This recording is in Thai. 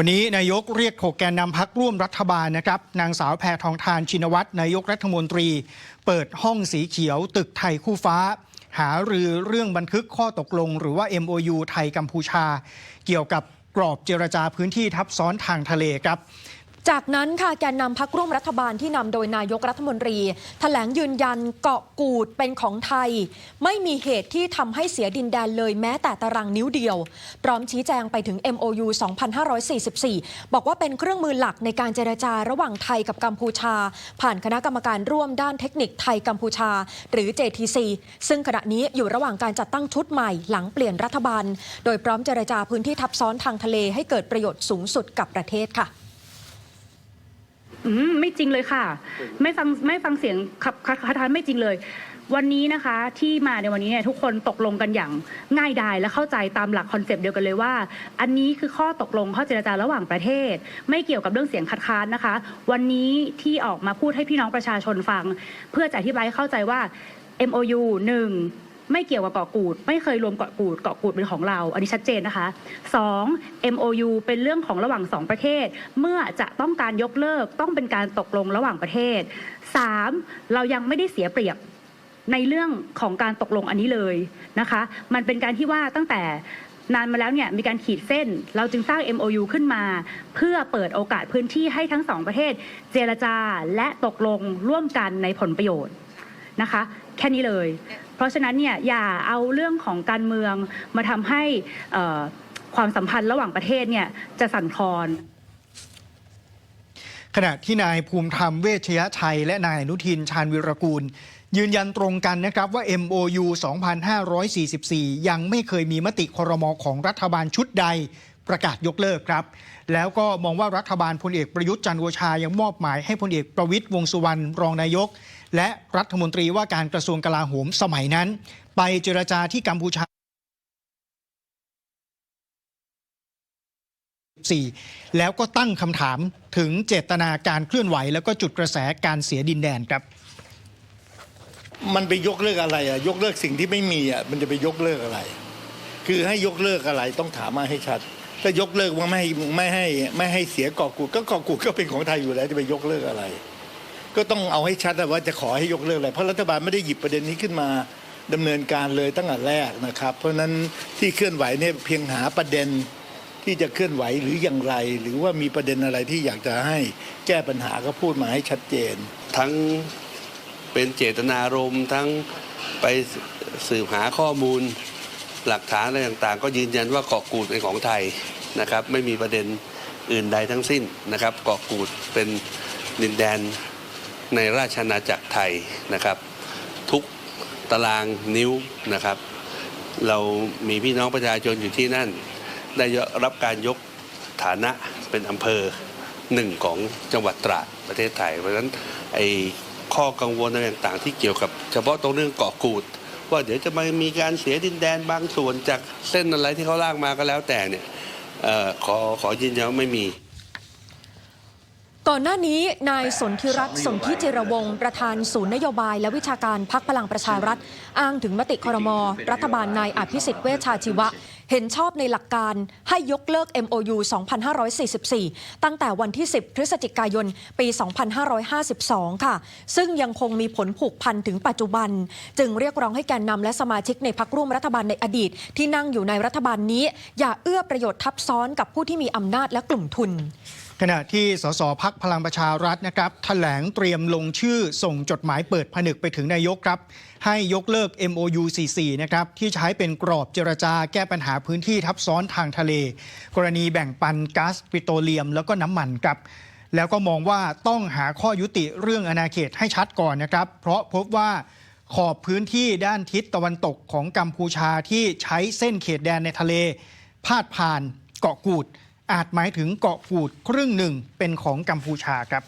วันนี้นายกเรียกหกแกนนำพักร่วมรัฐบาลนะครับ นางสาวแพทองทานชินวัตรนายกรัฐมนตรี เปิดห้องสีเขียวตึกไทยคู่ฟ้า หารือเรื่องบันทึกข้อตกลง หรือว่า MOU ไทยกัมพูชา เกี่ยวกับกรอบเจรจาพื้นที่ทับซ้อนทางทะเลครับ จากนั้นค่ะแกนนำพักร่วมรัฐบาลที่นำโดยนายกรัฐมนตรีแถลงยืนยันเกาะกูดเป็นของไทย ไม่มีเหตุที่ทำให้เสียดินแดนเลยแม้แต่ตารางนิ้วเดียว พร้อมชี้แจงไปถึง MOU 2544 บอกว่าเป็นเครื่องมือหลักในการเจรจาระหว่างไทยกับกัมพูชา ผ่านคณะกรรมการร่วมด้านเทคนิคไทยกัมพูชา หรือ JTC ซึ่งขณะนี้อยู่ระหว่างการจัดตั้งชุดใหม่หลังเปลี่ยนรัฐบาล โดยพร้อมเจรจาพื้นที่ทับซ้อนทางทะเลให้เกิดประโยชน์สูงสุดกับประเทศค่ะ อืมไม่จริงเลยค่ะ ไม่ฟังไม่ฟังเสียงขับคัดค้านไม่จริงเลย วันนี้นะคะที่มาในวันนี้เนี่ยทุกคนตกลงกันอย่างง่ายดายและเข้าใจตามหลักคอนเซปต์เดียวกันเลยว่า อันนี้คือข้อตกลงข้อเจรจาระหว่างประเทศ ไม่เกี่ยวกับเรื่องเสียงคัดค้านนะคะ วันนี้ที่ออกมาพูดให้พี่น้องประชาชนฟัง เพื่อจะอธิบายให้เข้าใจว่า MOU หนึ่ง ไม่เกี่ยวกับเกาะกูด ไม่เคยรวมเกาะกูด เกาะกูดเป็นของเรา อันนี้ชัดเจนนะคะ 2. MOU เป็นเรื่องของระหว่างสองประเทศ เมื่อจะต้องการยกเลิกต้องเป็นการตกลงระหว่างประเทศ 3. เรายังไม่ได้เสียเปรียบในเรื่องของการตกลงอันนี้เลยนะคะ มันเป็นการที่ว่าตั้งแต่นานมาแล้วเนี่ยมีการขีดเส้น เราจึงสร้าง MOU ขึ้นมา เพื่อเปิดโอกาสพื้นที่ให้ทั้งสองประเทศ เจรจาและตกลงร่วมกันในผลประโยชน์นะคะ แค่นี้เลย เพราะฉะนั้นเนี่ยอย่าเอาเรื่องของการเมืองมาทำให้เอ่อความสัมพันธ์ระหว่างประเทศเนี่ยจะสั่นคลอนขณะที่นายภูมิธรรมเวชยชัย และนายอนุทินชาญวิรกูล ยืนยันตรงกันนะครับว่า MOU 2544 ยังไม่เคยมีมติครมของรัฐบาลชุดใดประกาศยกเลิกครับ แล้วก็มองว่ารัฐบาลพลเอกประยุทธ์จันทร์โอชายังมอบหมายให้พลเอกประวิตยวงษ์สุวรรณรองนายก และรัฐมนตรีว่าการกระทรวงกลาโหมสมัยนั้น ไปเจรจาที่กัมพูชา 4 แล้วก็ตั้งคำถามถึงเจตนาการเคลื่อนไหว แล้วก็จุดกระแสการเสียดินแดนครับ มันไปยกเลิกอะไรอะยกเลิกสิ่งที่ไม่มีอะมันจะไปยกเลิกอะไร คือให้ยกเลิกอะไรต้องถามมาให้ชัดถ้ายกเลิกว่าไม่ให้ไม่ให้ไม่ให้เสียเกาะกูดก็เกาะกูดก็เป็นของไทยอยู่แล้วจะไปยกเลิกอะไร ก็ต้องเอาให้ชัดว่าจะขอให้ยกเลิกอะไรเพราะรัฐบาลไม่ได้หยิบประเด็นนี้ขึ้นมาดำเนินการเลยตั้งแต่แรกนะครับ เพราะฉะนั้นที่เคลื่อนไหวเนี่ยเพียงหาประเด็นที่จะเคลื่อนไหวหรืออย่างไร หรือว่ามีประเด็นอะไรที่อยากจะให้แก้ปัญหาก็พูดมาให้ชัดเจน ทั้งเป็นเจตนารมณ์ทั้งไปสืบหาข้อมูลหลักฐานอะไรต่างๆ ก็ยืนยันว่าเกาะกูดเป็นของไทยนะครับ ไม่มีประเด็นอื่นใดทั้งสิ้นนะครับ เกาะกูดเป็นดินแดน ในราชอาณาจักรไทยนะครับ ทุกตารางนิ้วนะครับ เรามีพี่น้องประชาชนอยู่ที่นั่น ได้รับการยกฐานะเป็นอำเภอหนึ่งของจังหวัดตราดประเทศไทย เพราะฉะนั้นไอ้ข้อกังวลอะไรต่างๆ ที่เกี่ยวกับเฉพาะตรงเรื่องเกาะกูด ว่าเดี๋ยวจะมามีการเสียดินแดนบางส่วนจากเส้นอะไรที่เขาล่างมาก็แล้วแต่เนี่ยออขอขอยืนยันไม่มี ก่อนหน้านี้นายสนธิรัตน์สนธิจิรวงศ์ประธานศูนย์นโยบายและวิชาการพักพลังประชารัฐ อ้างถึงมติครม รัฐบาลนายอภิสิทธิ์เวชชาชีวะ เห็นชอบในหลักการให้ยกเลิก MOU 2544 ตั้งแต่วันที่ 10 พฤศจิกายน ปี 2552 ค่ะ ซึ่งยังคงมีผลผูกพันถึงปัจจุบัน จึงเรียกร้องให้แกนนำและสมาชิกในพักร่วมรัฐบาลในอดีต ที่นั่งอยู่ในรัฐบาลนี้ อย่าเอื้อประโยชน์ทับซ้อนกับผู้ที่มีอำนาจและกลุ่มทุน ขณะที่สสพักพลังประชารัฐนะครับแถลงเตรียมลงชื่อส่งจดหมายเปิดผนึกไปถึงนายกครับ ให้ยกเลิก MOU 44นะครับที่ใช้เป็นกรอบเจรจาแก้ปัญหาพื้นที่ทับซ้อนทางทะเล กรณีแบ่งปันก๊าซปิโตรเลียม แล้วก็น้ำมันครับแล้วก็มองว่าต้องหาข้อยุติเรื่องอาณาเขตให้ชัดก่อนนะครับ เพราะพบว่าขอบพื้นที่ด้านทิศตะวันตกของกัมพูชาที่ใช้เส้นเขตแดนในทะเล พาดผ่านเกาะกูด อาจหมายถึงเกาะกูดครึ่งหนึ่งเป็นของกัมพูชาครับ